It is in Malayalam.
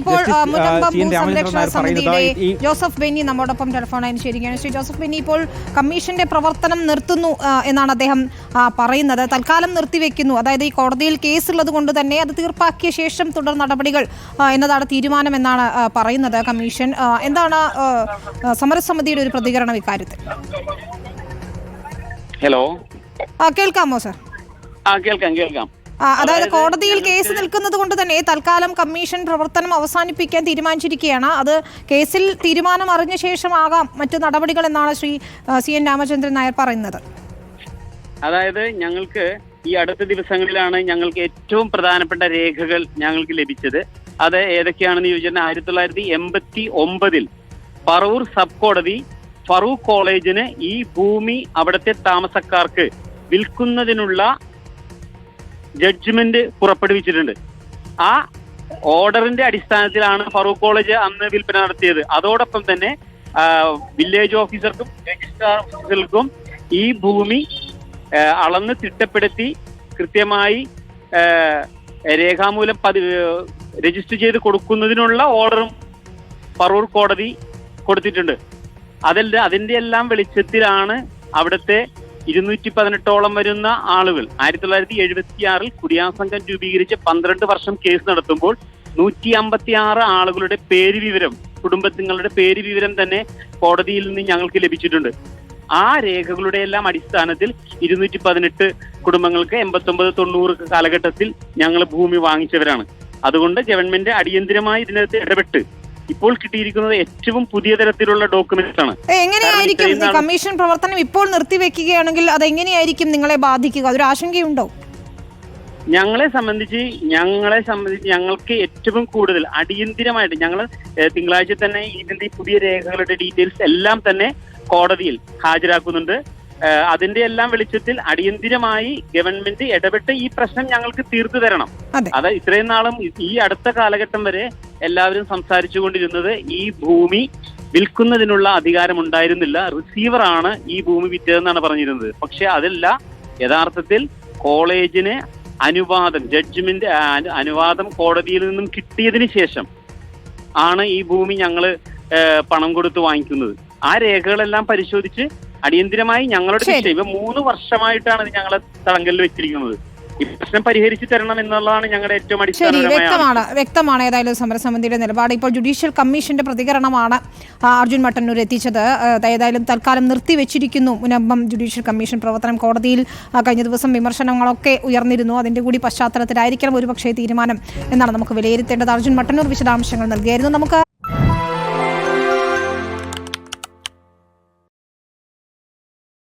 ഇപ്പോൾ മുനമ്പം ഭൂസംരക്ഷണ സമിതിയുടെ ജോസഫ് ബെന്നി നമ്മോടൊപ്പം ടെലിഫോൺ ലൈൻ ശരിയാണ്. ശ്രീ ജോസഫ് ബെന്നി ഇപ്പോൾ കമ്മീഷന്റെ പ്രവർത്തനം നിർത്തുന്നു എന്നാണ് അദ്ദേഹം പറയുന്നത്. തൽക്കാലം നിർത്തിവെക്കുന്നു. അതായത് ഈ കോടതിയിൽ കേസുള്ളത് കൊണ്ട് തന്നെ അത് തീർപ്പാക്കിയ ശേഷം തുടർ നടപടികൾ എന്നതാണ് തീരുമാനം എന്നാണ് പറയുന്നത് കമ്മീഷൻ. എന്താണ് സമരസമിതിയുടെ ഒരു പ്രതികരണം ഇക്കാര്യത്തിൽ? ഹലോ കേൾക്കാമോ സർ? ആ കേൾക്കാം കേൾക്കാം. അതായത് കോടതിയിൽ കേസ് നിൽക്കുന്നത് കൊണ്ട് തന്നെ തൽക്കാലം കമ്മീഷൻ പ്രവർത്തനം അവസാനിപ്പിക്കാൻ തീരുമാനിച്ചിരിക്കുകയാണ്. അത് കേസിൽ തീരുമാനം അറിഞ്ഞ ശേഷമാകാം മറ്റു നടപടികൾ എന്നാണ് ശ്രീ സി എൻ രാമചന്ദ്രൻ നായർ പറയുന്നത്. അതായത് ഞങ്ങൾക്ക് ഈ അടുത്ത ദിവസങ്ങളിലാണ് ഞങ്ങൾക്ക് ഏറ്റവും പ്രധാനപ്പെട്ട രേഖകൾ ഞങ്ങൾക്ക് ലഭിച്ചത്. അത് ഏതൊക്കെയാണെന്ന് ചോദിച്ചാൽ ആയിരത്തി തൊള്ളായിരത്തി എൺപത്തി ഒമ്പതിൽ പറവൂർ സബ് കോടതി ഫറൂഖ് കോളേജിന് ഈ ഭൂമി അവിടുത്തെ താമസക്കാർക്ക് വിൽക്കുന്നതിനുള്ള ജഡ്ജ്മെന്റ് പുറപ്പെടുവിച്ചിട്ടുണ്ട്. ആ ഓർഡറിന്റെ അടിസ്ഥാനത്തിലാണ് ഫറൂഖ് കോളേജ് അന്ന് വിൽപ്പന നടത്തിയത്. അതോടൊപ്പം തന്നെ വില്ലേജ് ഓഫീസർക്കും രജിസ്ട്രാർ ഓഫീസർക്കും ഈ ഭൂമി അളന്ന് തിട്ടപ്പെടുത്തി കൃത്യമായി രേഖാമൂലം പതി രജിസ്റ്റർ ചെയ്ത് കൊടുക്കുന്നതിനുള്ള ഓർഡറും ഫറൂഖ് കോടതി കൊടുത്തിട്ടുണ്ട്. അതല്ല അതിന്റെ എല്ലാം വെളിച്ചത്തിലാണ് അവിടുത്തെ ഇരുന്നൂറ്റി പതിനെട്ടോളം വരുന്ന ആളുകൾ. ആയിരത്തി തൊള്ളായിരത്തി എഴുപത്തി ആറിൽ കുടിയാൻ സംഘം രൂപീകരിച്ച് പന്ത്രണ്ട് വർഷം കേസ് നടത്തുമ്പോൾ നൂറ്റി അമ്പത്തി ആറ് ആളുകളുടെ പേര് വിവരം കുടുംബത്തിങ്ങളുടെ പേര് വിവരം തന്നെ കോടതിയിൽ നിന്ന് ഞങ്ങൾക്ക് ലഭിച്ചിട്ടുണ്ട്. ആ രേഖകളുടെ എല്ലാം അടിസ്ഥാനത്തിൽ ഇരുന്നൂറ്റി പതിനെട്ട് കുടുംബങ്ങൾക്ക് എൺപത്തൊമ്പത് തൊണ്ണൂറ് കാലഘട്ടത്തിൽ ഞങ്ങൾ ഭൂമി വാങ്ങിച്ചവരാണ്. അതുകൊണ്ട് ഗവൺമെന്റ് അടിയന്തിരമായി ഇതിനകത്ത് ഇടപെട്ട് ഇപ്പോൾ കിട്ടിയിരിക്കുന്നത് ഏറ്റവും പുതിയ തരത്തിലുള്ള ഡോക്യുമെന്റ്സ് ആണ്. എങ്ങനെയായിരിക്കും കമ്മീഷൻ പ്രവർത്തനം ഇപ്പോൾ നിർത്തിവെക്കുകയാണെങ്കിൽ അത് എങ്ങനെയായിരിക്കും നിങ്ങളെ ബാധിക്കുക? അതൊരു ആശങ്കയുണ്ടോ? ഞങ്ങളെ സംബന്ധിച്ച് ഞങ്ങളെ സംബന്ധിച്ച് ഞങ്ങൾക്ക് ഏറ്റവും കൂടുതൽ അടിയന്തിരമായിട്ട് ഞങ്ങൾ തിങ്കളാഴ്ച തന്നെ ഇതിന്റെ പുതിയ രേഖകളുടെ ഡീറ്റെയിൽസ് എല്ലാം തന്നെ കോടതിയിൽ ഹാജരാക്കുന്നുണ്ട്. അതിന്റെ എല്ലാം വെളിച്ചത്തിൽ അടിയന്തിരമായി ഗവൺമെന്റ് ഇടപെട്ട് ഈ പ്രശ്നം ഞങ്ങൾക്ക് തീർത്തു തരണം. അത് ഇത്രയും നാളും ഈ അടുത്ത കാലഘട്ടം വരെ എല്ലാവരും സംസാരിച്ചു കൊണ്ടിരുന്നത് ഈ ഭൂമി വിൽക്കുന്നതിനുള്ള അധികാരം ഉണ്ടായിരുന്നില്ല റിസീവർ ആണ് ഈ ഭൂമി വിറ്റതെന്നാണ് പറഞ്ഞിരുന്നത്. പക്ഷെ അതല്ല യഥാർത്ഥത്തിൽ കോളേജിന് അനുവാദം ജഡ്ജ്മെന്റ് അനുവാദം കോടതിയിൽ നിന്നും കിട്ടിയതിന് ശേഷം ആണ് ഈ ഭൂമി ഞങ്ങൾ പണം കൊടുത്ത് വാങ്ങിക്കുന്നത്. ആ രേഖകളെല്ലാം പരിശോധിച്ച് അടിയന്തിരമായി ഞങ്ങളുടെ. വിഷയം ഇപ്പൊ മൂന്ന് വർഷമായിട്ടാണ് ഇത് ഞങ്ങളെ തടങ്കലിൽ വെച്ചിരിക്കുന്നത്. ഈ പ്രശ്നം പരിഹരിച്ചു തരണം എന്നുള്ളതാണ് ഞങ്ങളുടെ ഏറ്റവും ശരി. വ്യക്തമാണ് വ്യക്തമാണ് ഏതായാലും സമരസമിതിയുടെ നിലപാട്. ഇപ്പോൾ ജുഡീഷ്യൽ കമ്മീഷന്റെ പ്രതികരണമാണ് അർജുൻ മട്ടന്നൂർ എത്തിച്ചത്. ഏതായാലും തൽക്കാലം നിർത്തിവെച്ചിരിക്കുന്നു. മുനമ്പം ജുഡീഷ്യൽ കമ്മീഷൻ പ്രവർത്തനം കോടതിയിൽ കഴിഞ്ഞ ദിവസം വിമർശനങ്ങളൊക്കെ ഉയർന്നിരുന്നു. അതിന്റെ കൂടി പശ്ചാത്തലത്തിലായിരിക്കണം ഒരുപക്ഷേ തീരുമാനം എന്നാണ് നമുക്ക് വിലയിരുത്തേണ്ടത്. അർജുൻ മട്ടന്നൂർ വിശദാംശങ്ങൾ നൽകിയായിരുന്നു. നമുക്ക്